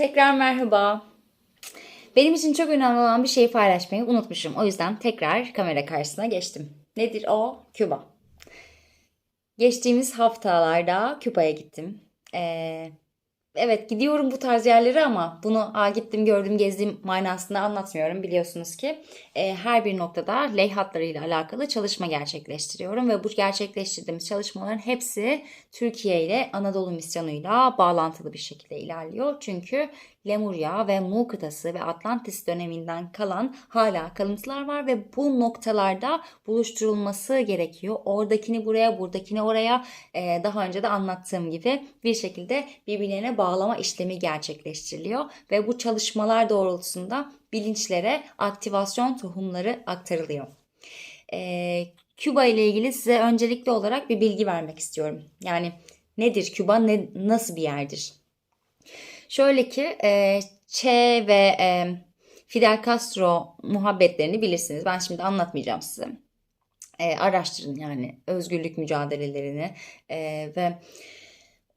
Tekrar merhaba. Benim için çok önemli olan bir şeyi paylaşmayı unutmuşum. O yüzden tekrar kamera karşısına geçtim. Nedir o? Küba. Geçtiğimiz haftalarda Küba'ya gittim. Ee, evet gidiyorum bu tarz yerlere ama bunu Aa, gittim gördüm gezdim manasında anlatmıyorum biliyorsunuz ki. Ee, her bir noktada ley hatlarıyla alakalı çalışma gerçekleştiriyorum ve bu gerçekleştirdiğimiz çalışmaların hepsi Türkiye ile Anadolu misyonuyla bağlantılı bir şekilde ilerliyor. Çünkü Lemurya ve Mu kıtası ve Atlantis döneminden kalan hala kalıntılar var ve bu noktalarda buluşturulması gerekiyor. Oradakini buraya, buradakini oraya e, daha önce de anlattığım gibi bir şekilde birbirlerine bağlama işlemi gerçekleştiriliyor ve bu çalışmalar doğrultusunda bilinçlere aktivasyon tohumları aktarılıyor. E, Küba ile ilgili size öncelikli olarak bir bilgi vermek istiyorum. Yani nedir Küba, ne, nasıl bir yerdir? Şöyle ki e, Che ve e, Fidel Castro muhabbetlerini bilirsiniz. Ben şimdi anlatmayacağım size. E, araştırın yani özgürlük mücadelelerini e, ve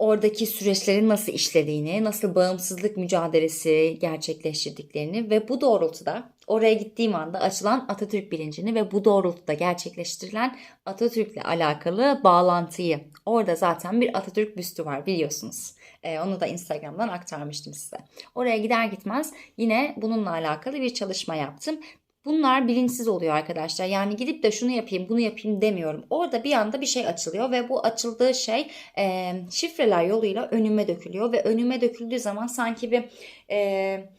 oradaki süreçlerin nasıl işlediğini, nasıl bağımsızlık mücadelesi gerçekleştirdiklerini ve bu doğrultuda oraya gittiğim anda açılan Atatürk bilincini ve bu doğrultuda gerçekleştirilen Atatürk'le alakalı bağlantıyı. Orada zaten bir Atatürk büstü var biliyorsunuz. Ee, onu da Instagram'dan aktarmıştım size. Oraya gider gitmez yine bununla alakalı bir çalışma yaptım. Bunlar bilinçsiz oluyor arkadaşlar. Yani gidip de şunu yapayım, bunu yapayım demiyorum. Orada bir anda bir şey açılıyor ve bu açıldığı şey e, şifreler yoluyla önüme dökülüyor ve önüme döküldüğü zaman sanki bir e,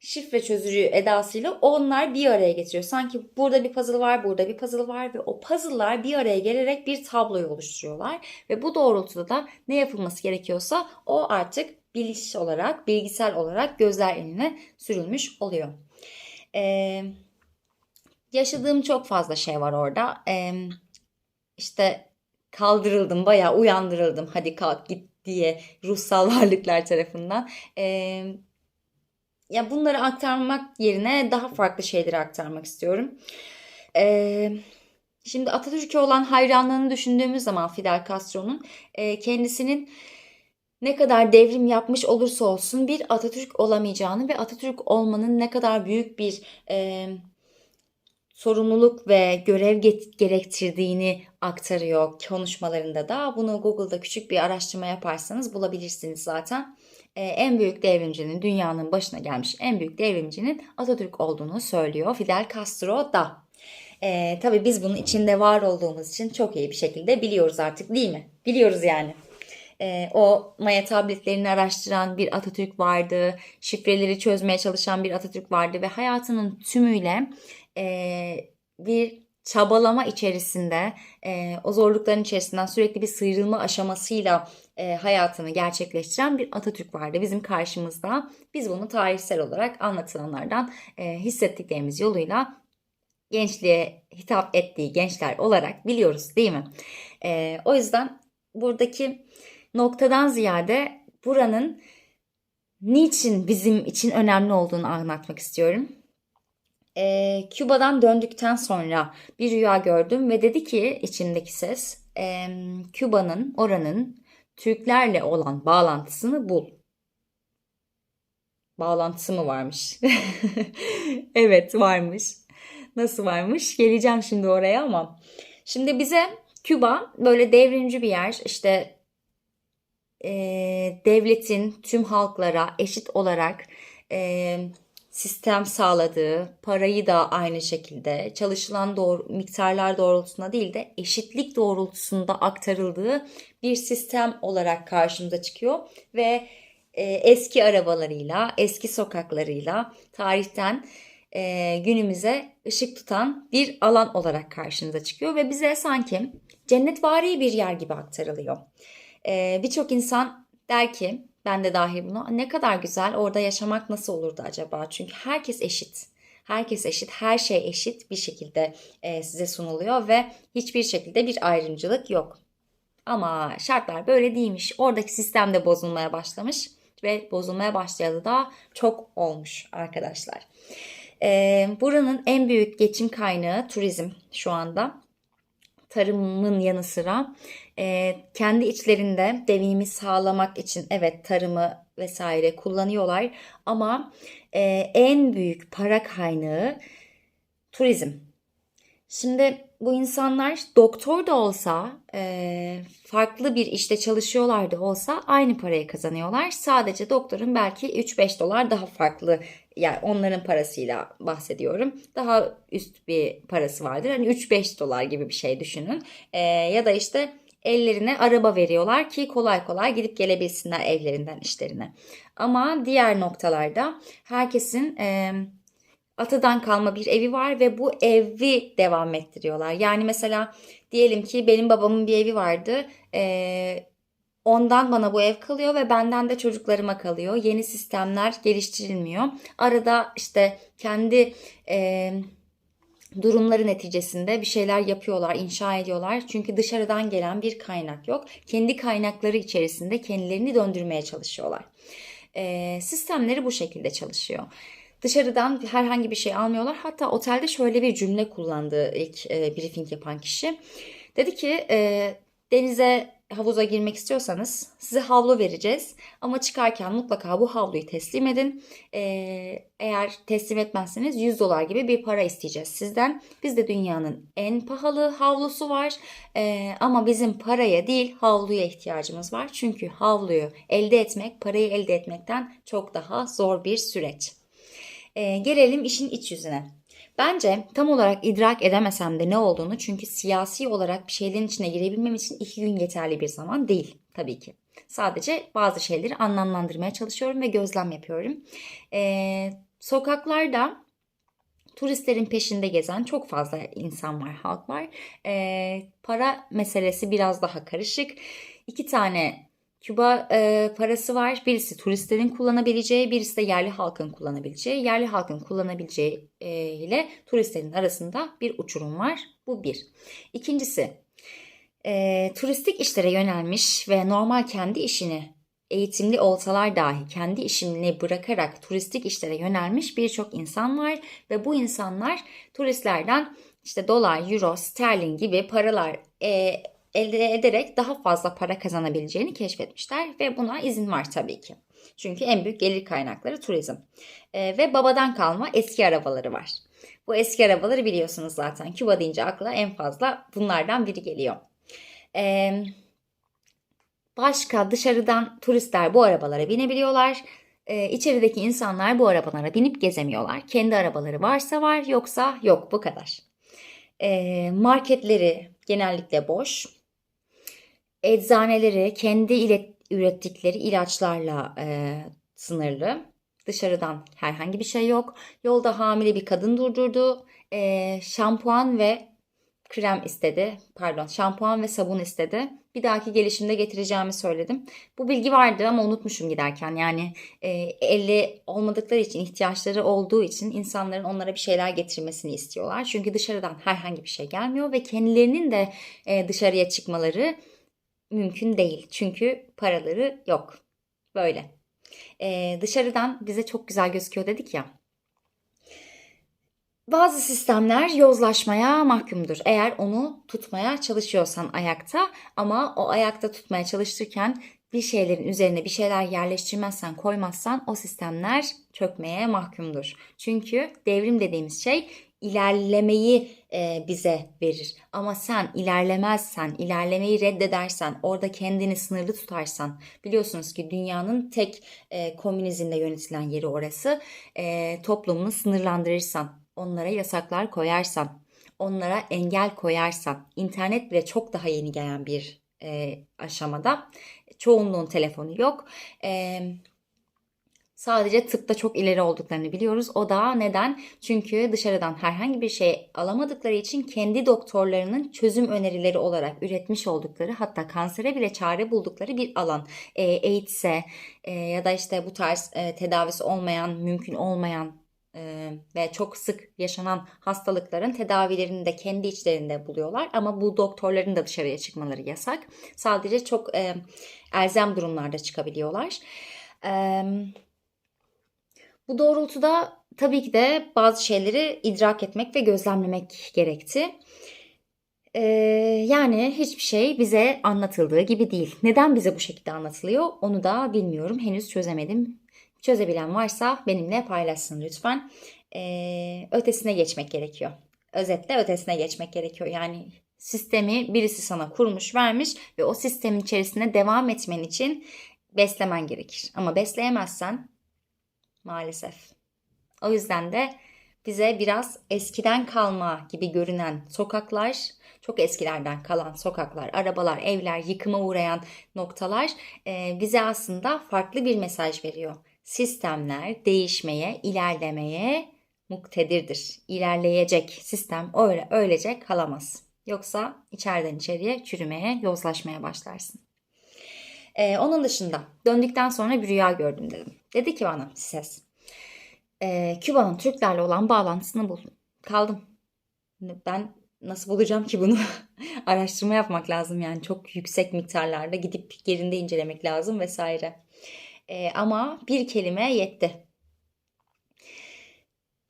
şifre çözücü edasıyla onlar bir araya getiriyor. Sanki burada bir puzzle var, burada bir puzzle var ve o puzzle'lar bir araya gelerek bir tabloyu oluşturuyorlar. Ve bu doğrultuda da ne yapılması gerekiyorsa o artık biliş olarak, bilgisel olarak gözler önüne sürülmüş oluyor. Eee yaşadığım çok fazla şey var orada. Ee, işte kaldırıldım, bayağı uyandırıldım. Hadi kalk git diye ruhsal varlıklar tarafından. Ee, ya bunları aktarmak yerine daha farklı şeyleri aktarmak istiyorum. Ee, şimdi Atatürk'e olan hayranlığını düşündüğümüz zaman Fidel Castro'nun e, kendisinin ne kadar devrim yapmış olursa olsun bir Atatürk olamayacağını ve Atatürk olmanın ne kadar büyük bir e, sorumluluk ve görev gerektirdiğini aktarıyor konuşmalarında da. Bunu Google'da küçük bir araştırma yaparsanız bulabilirsiniz zaten. Ee, en büyük devrimcinin, dünyanın başına gelmiş en büyük devrimcinin Atatürk olduğunu söylüyor Fidel Castro da. Ee, tabii biz bunun içinde var olduğumuz için çok iyi bir şekilde biliyoruz artık değil mi? Biliyoruz yani. Ee, o Maya tabletlerini araştıran bir Atatürk vardı. Şifreleri çözmeye çalışan bir Atatürk vardı ve hayatının tümüyle e, bir çabalama içerisinde e, o zorlukların içerisinden sürekli bir sıyrılma aşamasıyla e, hayatını gerçekleştiren bir Atatürk vardı bizim karşımızda. Biz bunu tarihsel olarak anlatılanlardan e, hissettiklerimiz yoluyla gençliğe hitap ettiği gençler olarak biliyoruz değil mi? E, o yüzden buradaki noktadan ziyade buranın niçin bizim için önemli olduğunu anlatmak istiyorum e, Küba'dan döndükten sonra bir rüya gördüm ve dedi ki içimdeki ses e, Küba'nın oranın Türklerle olan bağlantısını bul. Bağlantısı mı varmış? evet varmış. Nasıl varmış? Geleceğim şimdi oraya ama. Şimdi bize Küba böyle devrimci bir yer. İşte e, devletin tüm halklara eşit olarak e, sistem sağladığı, parayı da aynı şekilde çalışılan doğru, miktarlar doğrultusunda değil de eşitlik doğrultusunda aktarıldığı bir sistem olarak karşımıza çıkıyor ve e, eski arabalarıyla, eski sokaklarıyla tarihten e, günümüze ışık tutan bir alan olarak karşımıza çıkıyor ve bize sanki cennetvari bir yer gibi aktarılıyor. E, Birçok insan der ki ben de dahil buna. Ne kadar güzel orada yaşamak nasıl olurdu acaba? Çünkü herkes eşit. Herkes eşit, her şey eşit bir şekilde e, size sunuluyor ve hiçbir şekilde bir ayrımcılık yok. Ama şartlar böyle değilmiş. Oradaki sistem de bozulmaya başlamış ve bozulmaya başlayalı da çok olmuş arkadaşlar. E, buranın en büyük geçim kaynağı turizm şu anda tarımın yanı sıra e, kendi içlerinde devimi sağlamak için evet tarımı vesaire kullanıyorlar. Ama e, en büyük para kaynağı turizm. Şimdi bu insanlar doktor da olsa, e, farklı bir işte çalışıyorlar da olsa aynı parayı kazanıyorlar. Sadece doktorun belki 3-5 dolar daha farklı yani onların parasıyla bahsediyorum. Daha üst bir parası vardır. Hani 3-5 dolar gibi bir şey düşünün. E, ya da işte ellerine araba veriyorlar ki kolay kolay gidip gelebilsinler evlerinden işlerine. Ama diğer noktalarda herkesin e, atadan kalma bir evi var ve bu evi devam ettiriyorlar. Yani mesela diyelim ki benim babamın bir evi vardı. E, ondan bana bu ev kalıyor ve benden de çocuklarıma kalıyor. Yeni sistemler geliştirilmiyor. Arada işte kendi e, durumları neticesinde bir şeyler yapıyorlar, inşa ediyorlar. Çünkü dışarıdan gelen bir kaynak yok. Kendi kaynakları içerisinde kendilerini döndürmeye çalışıyorlar. E, sistemleri bu şekilde çalışıyor. Dışarıdan herhangi bir şey almıyorlar. Hatta otelde şöyle bir cümle kullandı ilk e, briefing yapan kişi. Dedi ki e, denize havuza girmek istiyorsanız size havlu vereceğiz. Ama çıkarken mutlaka bu havluyu teslim edin. Ee, eğer teslim etmezseniz 100 dolar gibi bir para isteyeceğiz sizden. Bizde dünyanın en pahalı havlusu var. Ee, ama bizim paraya değil havluya ihtiyacımız var. Çünkü havluyu elde etmek parayı elde etmekten çok daha zor bir süreç. Ee, gelelim işin iç yüzüne. Bence tam olarak idrak edemesem de ne olduğunu çünkü siyasi olarak bir şeylerin içine girebilmem için iki gün yeterli bir zaman değil tabii ki. Sadece bazı şeyleri anlamlandırmaya çalışıyorum ve gözlem yapıyorum. Ee, sokaklarda turistlerin peşinde gezen çok fazla insan var, halk var. Ee, para meselesi biraz daha karışık. İki tane Küba e, parası var. Birisi turistlerin kullanabileceği, birisi de yerli halkın kullanabileceği. Yerli halkın kullanabileceği e, ile turistlerin arasında bir uçurum var. Bu bir. İkincisi, e, turistik işlere yönelmiş ve normal kendi işini eğitimli olsalar dahi kendi işini bırakarak turistik işlere yönelmiş birçok insan var ve bu insanlar turistlerden işte dolar, euro, sterlin gibi paralar e, elde ederek daha fazla para kazanabileceğini keşfetmişler ve buna izin var tabii ki. Çünkü en büyük gelir kaynakları turizm. E, ve babadan kalma eski arabaları var. Bu eski arabaları biliyorsunuz zaten. Küba deyince akla en fazla bunlardan biri geliyor. E, başka dışarıdan turistler bu arabalara binebiliyorlar. E, içerideki insanlar bu arabalara binip gezemiyorlar. Kendi arabaları varsa var yoksa yok bu kadar. E, marketleri genellikle boş eczaneleri kendi ile ürettikleri ilaçlarla e, sınırlı. Dışarıdan herhangi bir şey yok. Yolda hamile bir kadın durdurdu. E, şampuan ve krem istedi. Pardon şampuan ve sabun istedi. Bir dahaki gelişimde getireceğimi söyledim. Bu bilgi vardı ama unutmuşum giderken. Yani e, elli olmadıkları için, ihtiyaçları olduğu için insanların onlara bir şeyler getirmesini istiyorlar. Çünkü dışarıdan herhangi bir şey gelmiyor ve kendilerinin de e, dışarıya çıkmaları mümkün değil. Çünkü paraları yok. Böyle. Ee, dışarıdan bize çok güzel gözüküyor dedik ya. Bazı sistemler yozlaşmaya mahkumdur. Eğer onu tutmaya çalışıyorsan ayakta ama o ayakta tutmaya çalışırken bir şeylerin üzerine bir şeyler yerleştirmezsen, koymazsan o sistemler çökmeye mahkumdur. Çünkü devrim dediğimiz şey ilerlemeyi e, bize verir. Ama sen ilerlemezsen, ilerlemeyi reddedersen, orada kendini sınırlı tutarsan, biliyorsunuz ki dünyanın tek e, komünizmle yönetilen yeri orası. E, toplumunu sınırlandırırsan, onlara yasaklar koyarsan, onlara engel koyarsan, internet bile çok daha yeni gelen bir e, aşamada. Çoğunluğun telefonu yok. Eee Sadece tıpta çok ileri olduklarını biliyoruz. O da neden? Çünkü dışarıdan herhangi bir şey alamadıkları için kendi doktorlarının çözüm önerileri olarak üretmiş oldukları hatta kansere bile çare buldukları bir alan. E, AIDS'e e, ya da işte bu tarz e, tedavisi olmayan, mümkün olmayan e, ve çok sık yaşanan hastalıkların tedavilerini de kendi içlerinde buluyorlar. Ama bu doktorların da dışarıya çıkmaları yasak. Sadece çok e, elzem durumlarda çıkabiliyorlar. Evet bu doğrultuda tabii ki de bazı şeyleri idrak etmek ve gözlemlemek gerekti. Ee, yani hiçbir şey bize anlatıldığı gibi değil. Neden bize bu şekilde anlatılıyor onu da bilmiyorum. Henüz çözemedim. Çözebilen varsa benimle paylaşsın lütfen. Ee, ötesine geçmek gerekiyor. Özetle ötesine geçmek gerekiyor. Yani sistemi birisi sana kurmuş vermiş ve o sistemin içerisinde devam etmen için beslemen gerekir. Ama besleyemezsen maalesef. O yüzden de bize biraz eskiden kalma gibi görünen sokaklar, çok eskilerden kalan sokaklar, arabalar, evler, yıkıma uğrayan noktalar e, bize aslında farklı bir mesaj veriyor. Sistemler değişmeye, ilerlemeye muktedirdir. İlerleyecek sistem öyle öylece kalamaz. Yoksa içeriden içeriye çürümeye, yozlaşmaya başlarsın. Ee, onun dışında döndükten sonra bir rüya gördüm dedim. Dedi ki bana ses. E, Küba'nın Türklerle olan bağlantısını bul. Kaldım. Ben nasıl bulacağım ki bunu? Araştırma yapmak lazım yani çok yüksek miktarlarda gidip yerinde incelemek lazım vesaire. E, ama bir kelime yetti.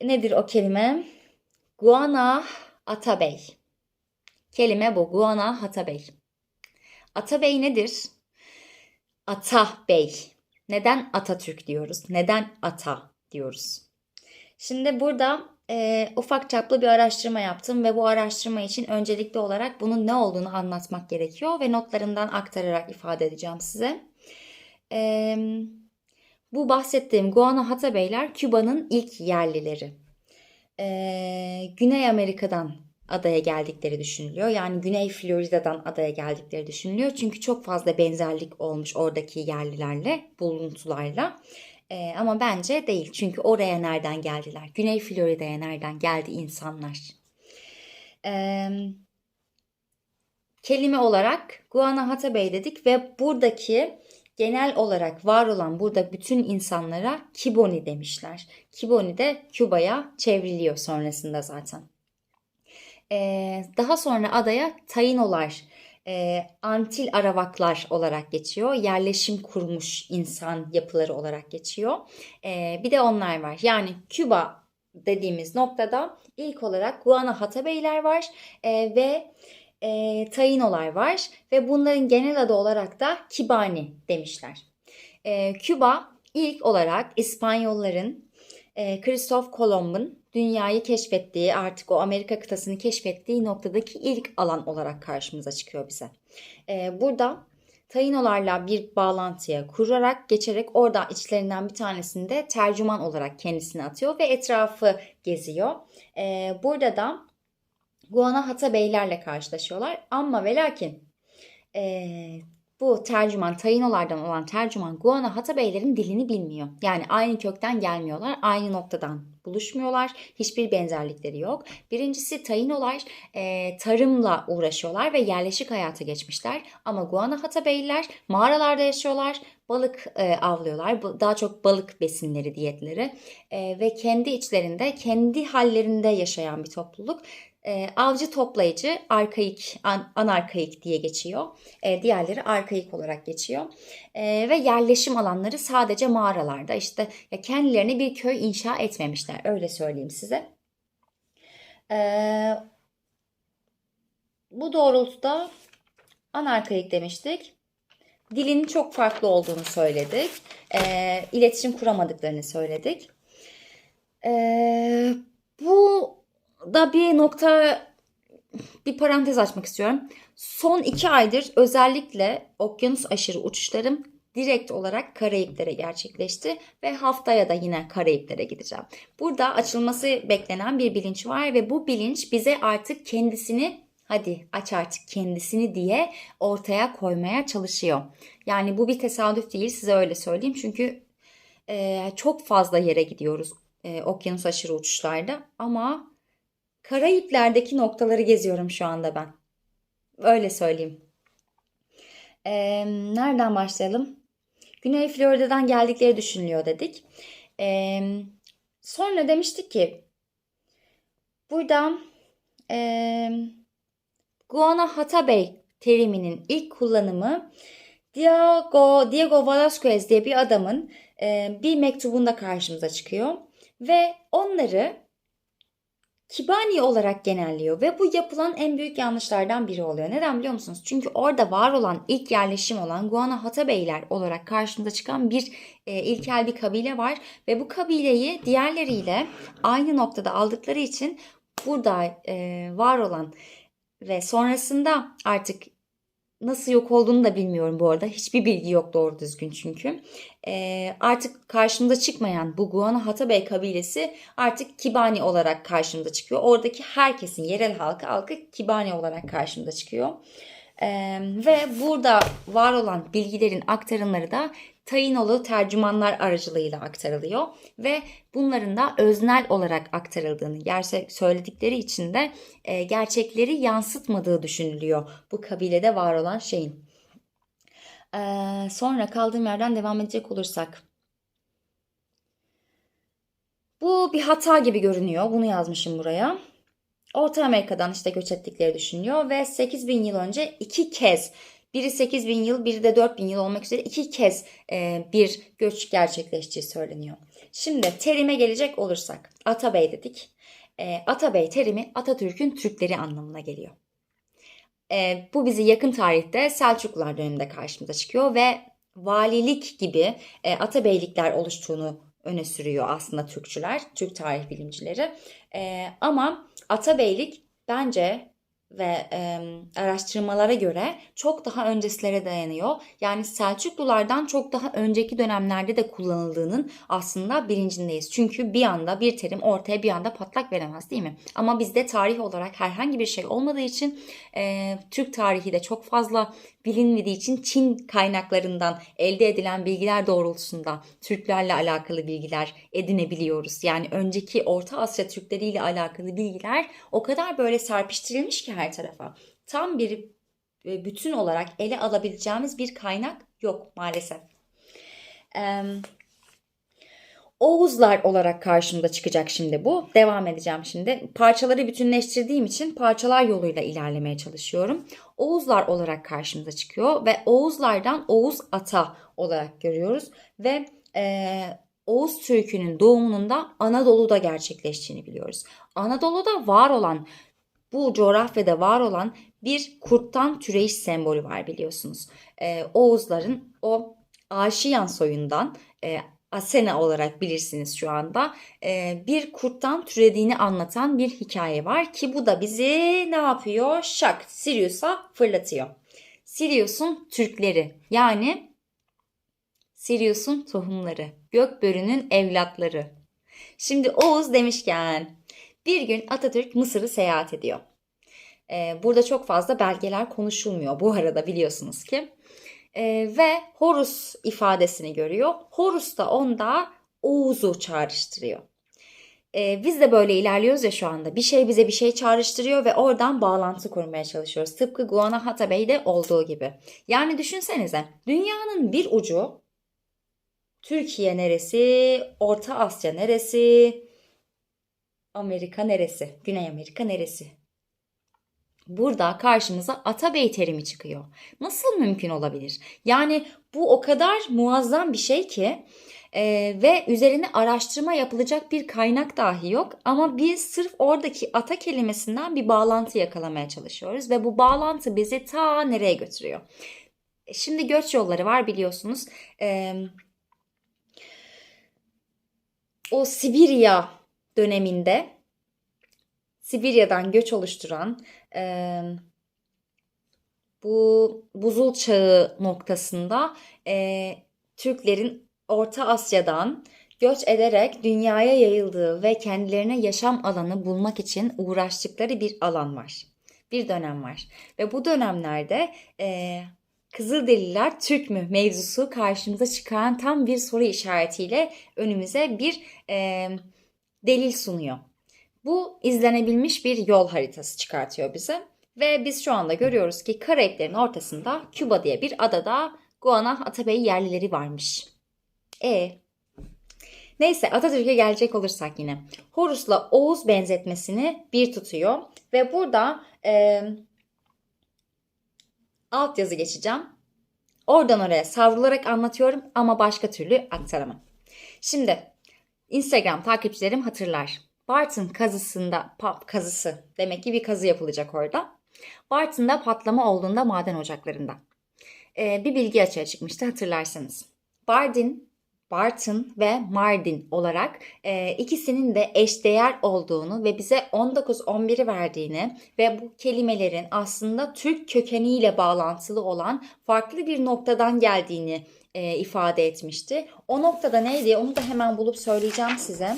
Nedir o kelime? Guana Atabey. Kelime bu. Guana Atabey. Atabey nedir? Ata Bey. Neden Atatürk diyoruz? Neden Ata diyoruz? Şimdi burada e, ufak çaplı bir araştırma yaptım ve bu araştırma için öncelikli olarak bunun ne olduğunu anlatmak gerekiyor ve notlarımdan aktararak ifade edeceğim size. E, bu bahsettiğim Guanajuato Beyler Küba'nın ilk yerlileri. E, Güney Amerika'dan adaya geldikleri düşünülüyor. Yani Güney Florida'dan adaya geldikleri düşünülüyor. Çünkü çok fazla benzerlik olmuş oradaki yerlilerle, buluntularla. Ee, ama bence değil. Çünkü oraya nereden geldiler? Güney Florida'ya nereden geldi insanlar? Ee, kelime olarak Guanajuato Bey dedik ve buradaki genel olarak var olan burada bütün insanlara Kiboni demişler. Kiboni de Küba'ya çevriliyor sonrasında zaten. Ee, daha sonra adaya Tainolar, e, Antil Aravaklar olarak geçiyor. Yerleşim kurmuş insan yapıları olarak geçiyor. E, bir de onlar var. Yani Küba dediğimiz noktada ilk olarak Guanajuato Beyler var e, ve e, Tainolar var ve bunların genel adı olarak da Kibani demişler. E, Küba ilk olarak İspanyolların e, Christoph Kolomb'un dünyayı keşfettiği artık o Amerika kıtasını keşfettiği noktadaki ilk alan olarak karşımıza çıkıyor bize. Ee, burada Tainolarla bir bağlantıya kurarak geçerek orada içlerinden bir tanesinde tercüman olarak kendisini atıyor ve etrafı geziyor. Ee, burada da Guanajuato beylerle karşılaşıyorlar ama ve lakin e, bu tercüman, Tainolardan olan tercüman Guanajuato beylerin dilini bilmiyor. Yani aynı kökten gelmiyorlar, aynı noktadan buluşmuyorlar. Hiçbir benzerlikleri yok. Birincisi Tainolar e, tarımla uğraşıyorlar ve yerleşik hayata geçmişler. Ama Guanajuato beyler mağaralarda yaşıyorlar, balık e, avlıyorlar. Daha çok balık besinleri diyetleri e, ve kendi içlerinde, kendi hallerinde yaşayan bir topluluk. E, avcı toplayıcı arkaik, an, anarkaik diye geçiyor. E, diğerleri arkaik olarak geçiyor. E, ve yerleşim alanları sadece mağaralarda. İşte ya kendilerine bir köy inşa etmemişler. Öyle söyleyeyim size. E, bu doğrultuda anarkaik demiştik. Dilin çok farklı olduğunu söyledik. E, iletişim kuramadıklarını söyledik. E, bu da bir nokta bir parantez açmak istiyorum. Son iki aydır özellikle okyanus aşırı uçuşlarım direkt olarak Karayiplere gerçekleşti ve haftaya da yine Karayiplere gideceğim. Burada açılması beklenen bir bilinç var ve bu bilinç bize artık kendisini hadi aç artık kendisini diye ortaya koymaya çalışıyor. Yani bu bir tesadüf değil size öyle söyleyeyim çünkü e, çok fazla yere gidiyoruz e, okyanus aşırı uçuşlarda ama Karayipler'deki noktaları geziyorum şu anda ben. Öyle söyleyeyim. Ee, nereden başlayalım? Güney Florida'dan geldikleri düşünülüyor dedik. Ee, sonra demiştik ki burada e, Guanajuato Bay teriminin ilk kullanımı Diego, Diego Velasquez diye bir adamın e, bir mektubunda karşımıza çıkıyor. Ve onları Kibani olarak genelliyor ve bu yapılan en büyük yanlışlardan biri oluyor. Neden biliyor musunuz? Çünkü orada var olan ilk yerleşim olan Guanahatabeyler olarak karşımıza çıkan bir e, ilkel bir kabile var ve bu kabileyi diğerleriyle aynı noktada aldıkları için burada e, var olan ve sonrasında artık nasıl yok olduğunu da bilmiyorum bu arada. Hiçbir bilgi yok doğru düzgün çünkü. Ee, artık karşımıza çıkmayan bu Guana Hatabey kabilesi artık Kibani olarak karşımıza çıkıyor. Oradaki herkesin yerel halkı halkı Kibani olarak karşımıza çıkıyor. Ee, ve burada var olan bilgilerin aktarımları da Tainolu tercümanlar aracılığıyla aktarılıyor ve bunların da öznel olarak aktarıldığını, gerçek söyledikleri için de e, gerçekleri yansıtmadığı düşünülüyor bu kabilede var olan şeyin. Ee, sonra kaldığım yerden devam edecek olursak. Bu bir hata gibi görünüyor. Bunu yazmışım buraya. Orta Amerika'dan işte göç ettikleri düşünülüyor ve 8000 yıl önce iki kez biri 8 bin yıl, biri de 4 bin yıl olmak üzere iki kez e, bir göç gerçekleştiği söyleniyor. Şimdi terime gelecek olursak Atabey dedik. E, Atabey terimi Atatürk'ün Türkleri anlamına geliyor. E, bu bizi yakın tarihte Selçuklular döneminde karşımıza çıkıyor ve valilik gibi e, Atabeylikler oluştuğunu öne sürüyor aslında Türkçüler, Türk tarih bilimcileri. E, ama Atabeylik bence ve e, araştırmalara göre çok daha öncesilere dayanıyor. Yani Selçuklulardan çok daha önceki dönemlerde de kullanıldığının aslında bilincindeyiz. Çünkü bir anda bir terim ortaya bir anda patlak veremez değil mi? Ama bizde tarih olarak herhangi bir şey olmadığı için e, Türk tarihi de çok fazla bilinmediği için Çin kaynaklarından elde edilen bilgiler doğrultusunda Türklerle alakalı bilgiler edinebiliyoruz. Yani önceki Orta Asya Türkleri ile alakalı bilgiler o kadar böyle serpiştirilmiş ki her tarafa. Tam bir e, bütün olarak ele alabileceğimiz bir kaynak yok maalesef. Ee, Oğuzlar olarak karşımda çıkacak şimdi bu. Devam edeceğim şimdi. Parçaları bütünleştirdiğim için parçalar yoluyla ilerlemeye çalışıyorum. Oğuzlar olarak karşımıza çıkıyor ve Oğuzlardan Oğuz Ata olarak görüyoruz ve e, Oğuz Türk'ünün doğumunun da Anadolu'da gerçekleştiğini biliyoruz. Anadolu'da var olan bu coğrafyada var olan bir kurttan türeyiş sembolü var biliyorsunuz. E, Oğuzların o Aşiyan soyundan e, Asena olarak bilirsiniz şu anda. E, bir kurttan türediğini anlatan bir hikaye var ki bu da bizi ne yapıyor? Şak Sirius'a fırlatıyor. Sirius'un Türkleri yani Sirius'un tohumları, Gökbörü'nün evlatları. Şimdi Oğuz demişken bir gün Atatürk Mısır'ı seyahat ediyor. Ee, burada çok fazla belgeler konuşulmuyor bu arada biliyorsunuz ki. Ee, ve Horus ifadesini görüyor. Horus da onda Oğuz'u çağrıştırıyor. Ee, biz de böyle ilerliyoruz ya şu anda. Bir şey bize bir şey çağrıştırıyor ve oradan bağlantı kurmaya çalışıyoruz. Tıpkı Guanahata Bey'de olduğu gibi. Yani düşünsenize dünyanın bir ucu Türkiye neresi, Orta Asya neresi, Amerika neresi, Güney Amerika neresi? Burada karşımıza Atabey terimi çıkıyor. Nasıl mümkün olabilir? Yani bu o kadar muazzam bir şey ki e, ve üzerine araştırma yapılacak bir kaynak dahi yok. Ama biz sırf oradaki ata kelimesinden bir bağlantı yakalamaya çalışıyoruz ve bu bağlantı bizi ta nereye götürüyor? Şimdi göç yolları var biliyorsunuz. E, o Sibirya döneminde Sibirya'dan göç oluşturan e, bu buzul çağı noktasında e, Türklerin Orta Asya'dan göç ederek dünyaya yayıldığı ve kendilerine yaşam alanı bulmak için uğraştıkları bir alan var. Bir dönem var. Ve bu dönemlerde e, Kızılderililer Türk mü mevzusu karşımıza çıkan tam bir soru işaretiyle önümüze bir e, delil sunuyor. Bu izlenebilmiş bir yol haritası çıkartıyor bize. Ve biz şu anda görüyoruz ki Karayiplerin ortasında Küba diye bir adada Guana Atabey yerlileri varmış. E Neyse Atatürk'e gelecek olursak yine. Horus'la Oğuz benzetmesini bir tutuyor. Ve burada e, alt yazı geçeceğim. Oradan oraya savrularak anlatıyorum ama başka türlü aktaramam. Şimdi Instagram takipçilerim hatırlar. Bartın kazısında, pa- kazısı demek ki bir kazı yapılacak orada. Bartın'da patlama olduğunda maden ocaklarında. Ee, bir bilgi açığa çıkmıştı hatırlarsanız. Bardin, Bartın ve Mardin olarak e, ikisinin de eşdeğer olduğunu ve bize 19-11'i verdiğini ve bu kelimelerin aslında Türk kökeniyle bağlantılı olan farklı bir noktadan geldiğini e, ifade etmişti. O noktada neydi onu da hemen bulup söyleyeceğim size.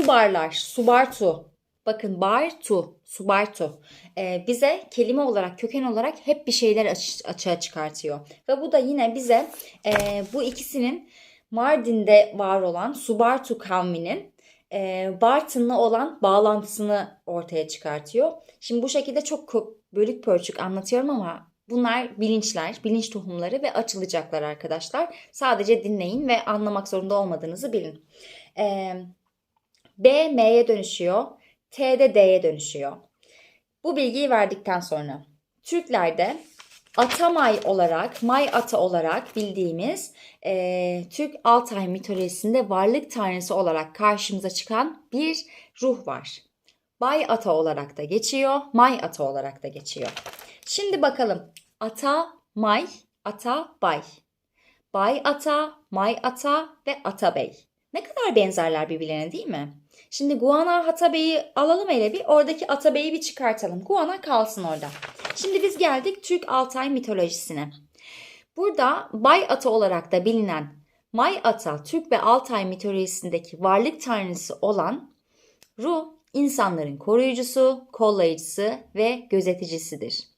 Subarlar, subartu. Bakın bartu, subartu. Ee, bize kelime olarak, köken olarak hep bir şeyler aç- açığa çıkartıyor. Ve bu da yine bize e, bu ikisinin Mardin'de var olan Subartu kavminin e, Bartın'la olan bağlantısını ortaya çıkartıyor. Şimdi bu şekilde çok bölük pörçük anlatıyorum ama bunlar bilinçler, bilinç tohumları ve açılacaklar arkadaşlar. Sadece dinleyin ve anlamak zorunda olmadığınızı bilin. E, B M'ye dönüşüyor. T de D'ye dönüşüyor. Bu bilgiyi verdikten sonra Türklerde Atamay olarak, May Ata olarak bildiğimiz eee, Türk Altay mitolojisinde varlık tanrısı olarak karşımıza çıkan bir ruh var. Bay Ata olarak da geçiyor, May Ata olarak da geçiyor. Şimdi bakalım Ata, May, Ata, Bay. Bay Ata, May Ata ve Ata Bey. Ne kadar benzerler birbirlerine değil mi? Şimdi Guana Hatabey'i alalım hele bir. Oradaki Atabey'i bir çıkartalım. Guana kalsın orada. Şimdi biz geldik Türk Altay mitolojisine. Burada Bay Ata olarak da bilinen May Ata, Türk ve Altay mitolojisindeki varlık tanrısı olan Ru, insanların koruyucusu, kollayıcısı ve gözeticisidir.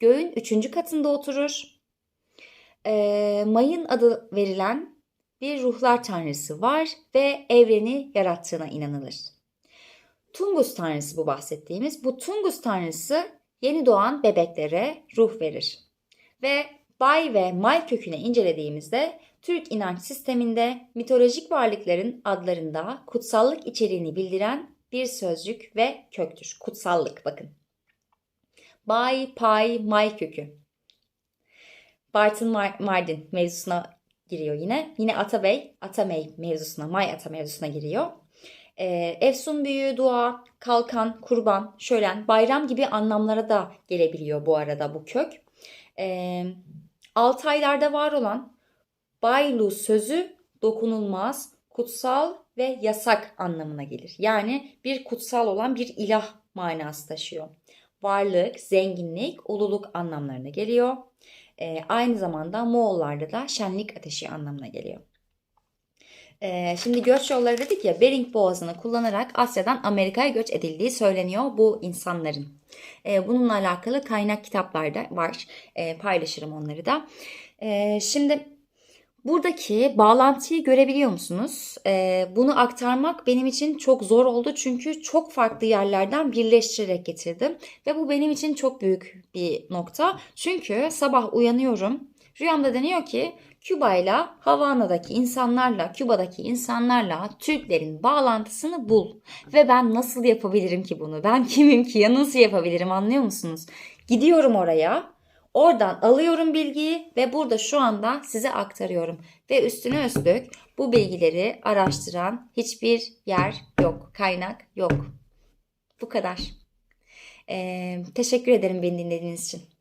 Göğün üçüncü katında oturur. Ee, May'ın adı verilen bir ruhlar tanrısı var ve evreni yarattığına inanılır. Tungus tanrısı bu bahsettiğimiz. Bu Tungus tanrısı yeni doğan bebeklere ruh verir. Ve Bay ve May köküne incelediğimizde Türk inanç sisteminde mitolojik varlıkların adlarında kutsallık içeriğini bildiren bir sözcük ve köktür. Kutsallık bakın. Bay, Pay, May kökü. Bartın Mar- Mardin mevzusuna giriyor yine. Yine Atabey, Atamey mevzusuna, May Ata mevzusuna giriyor. Ee, Efsun büyüğü, dua, kalkan, kurban, şölen, bayram gibi anlamlara da gelebiliyor bu arada bu kök. Ee, Altaylarda var olan baylu sözü dokunulmaz, kutsal ve yasak anlamına gelir. Yani bir kutsal olan bir ilah manası taşıyor. Varlık, zenginlik, ululuk anlamlarına geliyor. Ee, aynı zamanda Moğollarda da şenlik ateşi anlamına geliyor. Ee, şimdi göç yolları dedik ya Bering Boğazı'nı kullanarak Asya'dan Amerika'ya göç edildiği söyleniyor bu insanların. Ee, bununla alakalı kaynak kitaplarda var. Ee, paylaşırım onları da. Ee, şimdi buradaki bağlantıyı görebiliyor musunuz? Ee, bunu aktarmak benim için çok zor oldu çünkü çok farklı yerlerden birleştirerek getirdim. Ve bu benim için çok büyük bir nokta. Çünkü sabah uyanıyorum. Rüyamda deniyor ki Küba ile Havana'daki insanlarla, Küba'daki insanlarla Türklerin bağlantısını bul. Ve ben nasıl yapabilirim ki bunu? Ben kimim ki ya nasıl yapabilirim anlıyor musunuz? Gidiyorum oraya. Oradan alıyorum bilgiyi ve burada şu anda size aktarıyorum. Ve üstüne üstlük bu bilgileri araştıran hiçbir yer yok, kaynak yok. Bu kadar. Ee, teşekkür ederim beni dinlediğiniz için.